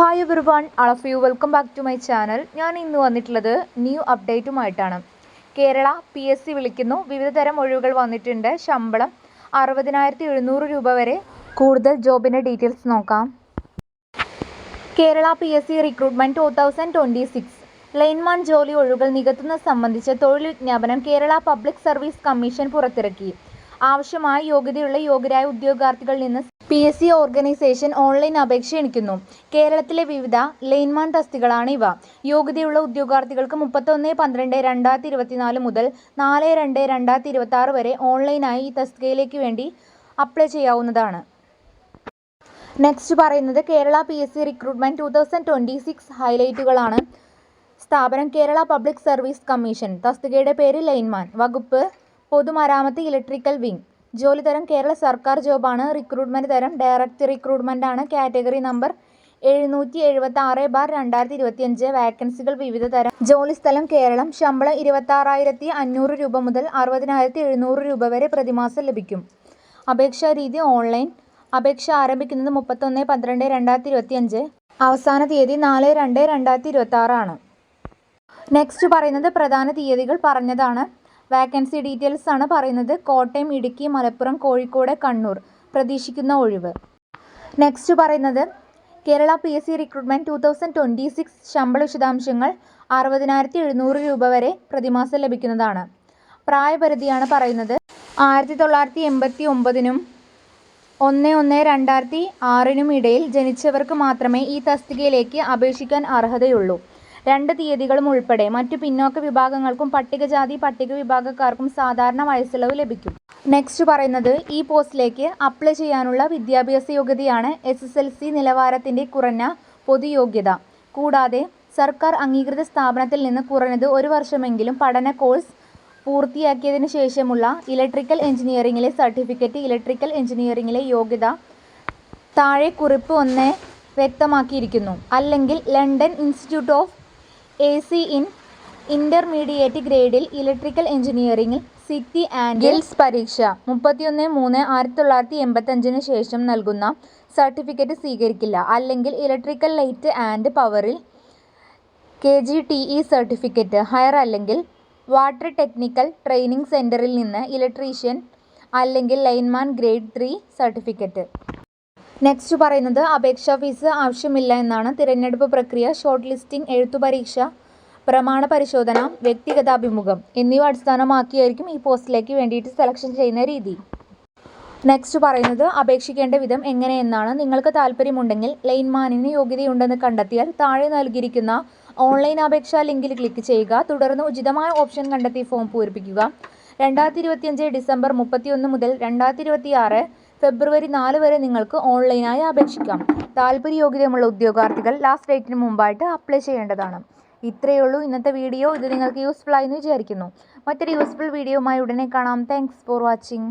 Hi every one of you welcome back to my channel ഞാൻ ഇന്ന് വന്നിട്ടുള്ളത് new അപ്ഡേറ്റുമായിട്ടാണ് കേരള പി എസ് സി വിളിക്കുന്നു. വിവിധ തരം ഒഴിവുകൾ വന്നിട്ടുണ്ട്. ശമ്പളം അറുപതിനായിരത്തി എഴുന്നൂറ് രൂപ വരെ. കൂടുതൽ ജോബിന്റെ ഡീറ്റെയിൽസ് നോക്കാം. Kerala P S C recruitment two thousand twenty six lineman ജോലി ഒഴിവുകൾ നികത്തുന്നത് സംബന്ധിച്ച് തൊഴിൽ വിജ്ഞാപനം കേരള പബ്ലിക് സർവീസ് കമ്മീഷൻ പുറത്തിറക്കി. ആവശ്യമായ യോഗ്യതയുള്ള യോഗ്യരായ ഉദ്യോഗാർത്ഥികളിൽ നിന്ന് P S C organisation online അപേക്ഷ ക്ഷണിക്കുന്നു. കേരളത്തിലെ വിവിധ ലൈൻമാൻ തസ്തികളാണ് ഇവ. യോഗ്യതയുള്ള ഉദ്യോഗാർത്ഥികൾക്ക് മുപ്പത്തൊന്ന് പന്ത്രണ്ട് രണ്ടായിരത്തി ഇരുപത്തിനാല് മുതൽ നാല് രണ്ട് രണ്ടായിരത്തി ഇരുപത്തി ആറ് വരെ ഓൺലൈനായി ഈ തസ്തികയിലേക്ക് വേണ്ടി അപ്ലൈ ചെയ്യാവുന്നതാണ്. നെക്സ്റ്റ് പറയുന്നത് Kerala P S C recruitment two thousand twenty six ഹൈലൈറ്റുകളാണ് സ്ഥാപനം കേരള പബ്ലിക് സർവീസ് കമ്മീഷൻ തസ്തികയുടെ പേര് ലൈൻമാൻ വകുപ്പ് പൊതുമരാമത്ത് ഇലക്ട്രിക്കൽ വിംഗ് ജോലി തരം കേരള സർക്കാർ ജോബാണ്. റിക്രൂട്ട്മെന്റ് തരം ഡയറക്റ്റ് റിക്രൂട്ട്മെന്റ് ആണ് കാറ്റഗറി നമ്പർ എഴുന്നൂറ്റി എഴുപത്തി ആറ് ബാർ രണ്ടായിരത്തി ഇരുപത്തിയഞ്ച് വാക്കൻസികൾ വിവിധ തരം. ജോലി സ്ഥലം കേരളം. ശമ്പളം ഇരുപത്താറായിരത്തി അഞ്ഞൂറ് രൂപ മുതൽ അറുപതിനായിരത്തി എഴുന്നൂറ് രൂപ വരെ പ്രതിമാസം ലഭിക്കും. അപേക്ഷാ രീതി ഓൺലൈൻ. അപേക്ഷ ആരംഭിക്കുന്നത് മുപ്പത്തൊന്ന് പന്ത്രണ്ട് രണ്ടായിരത്തി ഇരുപത്തിയഞ്ച് അവസാന തീയതി നാല് രണ്ട് രണ്ടായിരത്തി ഇരുപത്തി ആറാണ് നെക്സ്റ്റ് പറയുന്നത് പ്രധാന തീയതികൾ പറഞ്ഞതാണ്. വാക്കൻസി ഡീറ്റെയിൽസ് ആണ് പറയുന്നത്. കോട്ടയം ഇടുക്കി മലപ്പുറം കോഴിക്കോട് കണ്ണൂർ. പ്രതീക്ഷിക്കുന്ന ഒഴിവ്. നെക്സ്റ്റ് പറയുന്നത് Kerala P S C recruitment two thousand twenty six ശമ്പള വിശദാംശങ്ങൾ അറുപതിനായിരത്തി എഴുന്നൂറ് രൂപ വരെ പ്രതിമാസം ലഭിക്കുന്നതാണ്. പ്രായപരിധിയാണ് പറയുന്നത് ആയിരത്തി തൊള്ളായിരത്തി എൺപത്തി ഒമ്പതിനും ഒന്ന് ഒന്ന് രണ്ടായിരത്തി ആറിനും ഇടയിൽ ജനിച്ചവർക്ക് മാത്രമേ ഈ തസ്തികയിലേക്ക് അപേക്ഷിക്കാൻ അർഹതയുള്ളൂ. രണ്ട് തീയതികളും ഉൾപ്പെടെ മറ്റു പിന്നോക്ക വിഭാഗങ്ങൾക്കും പട്ടികജാതി പട്ടിക വിഭാഗക്കാർക്കും സാധാരണ വയസ്സിളവ് ലഭിക്കും. നെക്സ്റ്റ് പറയുന്നത് ഈ പോസ്റ്റിലേക്ക് അപ്ലൈ ചെയ്യാനുള്ള വിദ്യാഭ്യാസ യോഗ്യതയാണ് എസ് എസ് എൽ സി നിലവാരത്തിന്റെ കുറഞ്ഞ പൊതുയോഗ്യത. കൂടാതെ സർക്കാർ അംഗീകൃത സ്ഥാപനത്തിൽ നിന്ന് കുറഞ്ഞത് ഒരു വർഷമെങ്കിലും പഠന കോഴ്സ് പൂർത്തിയാക്കിയതിനു ശേഷമുള്ള ഇലക്ട്രിക്കൽ എഞ്ചിനീയറിംഗിലെ സർട്ടിഫിക്കറ്റ് ഇലക്ട്രിക്കൽ എഞ്ചിനീയറിംഗിലെ യോഗ്യത താഴെ കുറിപ്പ് ഒന്ന് വ്യക്തമാക്കിയിരിക്കുന്നു. അല്ലെങ്കിൽ London institute of A C in intermediate ഗ്രേഡിൽ electrical എഞ്ചിനീയറിംഗിൽ സിറ്റി ആൻഡ് ഗിൽസ് പരീക്ഷ. മുപ്പത്തിയൊന്ന് മൂന്ന് ആയിരത്തി തൊള്ളായിരത്തി എൺപത്തഞ്ചിന് ശേഷം നൽകുന്ന സർട്ടിഫിക്കറ്റ് സ്വീകരിക്കില്ല. അല്ലെങ്കിൽ ഇലക്ട്രിക്കൽ ലൈറ്റ് ആൻഡ് പവറിൽ K G T E certificate higher അല്ലെങ്കിൽ വാട്ടർ ടെക്നിക്കൽ ട്രെയിനിങ് സെന്ററിൽ നിന്ന് ഇലക്ട്രീഷ്യൻ അല്ലെങ്കിൽ lineman grade three certificate next പറയുന്നത് അപേക്ഷാ ഫീസ് ആവശ്യമില്ല എന്നാണ് തിരഞ്ഞെടുപ്പ് പ്രക്രിയ ഷോർട്ട് ലിസ്റ്റിംഗ് എഴുത്തുപരീക്ഷ പ്രമാണ പരിശോധന വ്യക്തിഗതാഭിമുഖം എന്നിവ അടിസ്ഥാനമാക്കിയായിരിക്കും ഈ പോസ്റ്റിലേക്ക് വേണ്ടിയിട്ട് സെലക്ഷൻ ചെയ്യുന്ന രീതി. നെക്സ്റ്റ് പറയുന്നത് അപേക്ഷിക്കേണ്ട വിധം എങ്ങനെയെന്നാണ് നിങ്ങൾക്ക് താല്പര്യമുണ്ടെങ്കിൽ ലൈൻമാനിന് യോഗ്യതയുണ്ടെന്ന് കണ്ടെത്തിയാൽ താഴെ നൽകിയിരിക്കുന്ന ഓൺലൈൻ അപേക്ഷാ ലിങ്കിൽ ക്ലിക്ക് ചെയ്യുക. തുടർന്ന് ഉചിതമായ ഓപ്ഷൻ കണ്ടെത്തി ഫോം പൂരിപ്പിക്കുക. രണ്ടായിരത്തി ഇരുപത്തിയഞ്ച് ഡിസംബർ മുപ്പത്തിയൊന്ന് മുതൽ രണ്ടായിരത്തി ഇരുപത്തി ആറ് ഫെബ്രുവരി നാല് വരെ നിങ്ങൾക്ക് ഓൺലൈനായി അപേക്ഷിക്കാം. താല്പര്യയോഗ്യതയുള്ള ഉദ്യോഗാർത്ഥികൾ ലാസ്റ്റ് ഡേറ്റിന് മുമ്പായിട്ട് അപ്ലൈ ചെയ്യേണ്ടതാണ്. ഇത്രയേ ഉള്ളൂ. ഇന്നത്തെ വീഡിയോ ഇത് നിങ്ങൾക്ക് യൂസ്ഫുൾ ആയി എന്ന് വിചാരിക്കുന്നു. മറ്റൊരു യൂസ്ഫുൾ വീഡിയോയുമായി ഉടനെ കാണാം. Thanks for watching